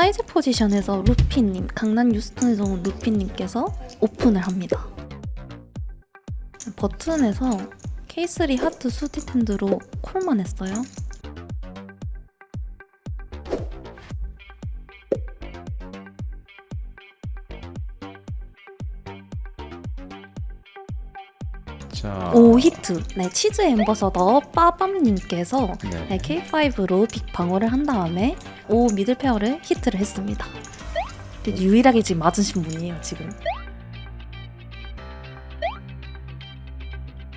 사이즈 포지션에서 루피님, 강남 유스턴에서 온 루피님께서 오픈을 합니다. 버튼에서 K3 하트 수디텐드로 콜만 했어요. 자, 오 히트. 네, 치즈 엠버서더 빠밤님께서 네. 네, K5로 빅 방어를 한 다음에 오 미들 페어를 히트를 했습니다. 근데 유일하게 지금 맞으신 분이에요 지금.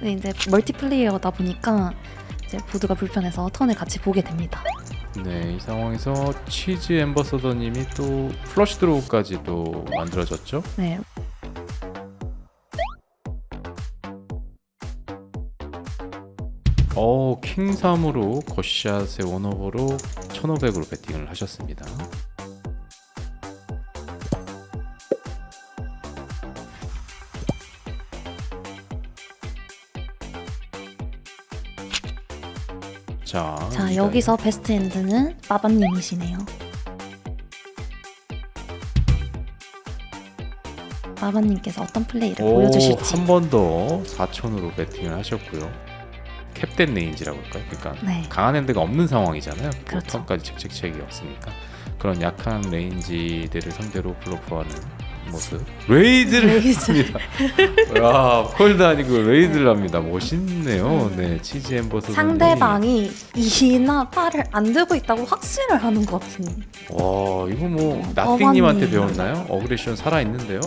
네, 이제 멀티플레이어다 보니까 이제 보드가 불편해서 턴을 같이 보게 됩니다. 네, 이 상황에서 치즈 엠버서더님이 또 플러시 드로우까지 또 만들어졌죠. 네. 어, 킹 3으로 거샷의 원오버로 1,500으로 배팅을 하셨습니다. 자, 자 여기서 베스트 엔드는 빠밤님이시네요. 빠밤님께서 어떤 플레이를 오, 보여주실지. 한 번 더 4천으로 배팅을 하셨고요. 캡된 레인지라고 할까요? 그러니까 네. 강한 핸드가 없는 상황이잖아요. 그렇죠. 턴까지 책책책이 없으니까 그런 약한 레인지들을 상대로 블러프하는 모습. 레이드를 레이드. 했습니다. 와, 콜도 아니고 레이드를 합니다. 멋있네요. 네, 치즈 음. 상대방이 이나 팔을 안 들고 있다고 확신을 하는 것 같은. 와, 이거 뭐 어, 나띵님한테 어머니. 배웠나요? 어그레션 살아 있는데요.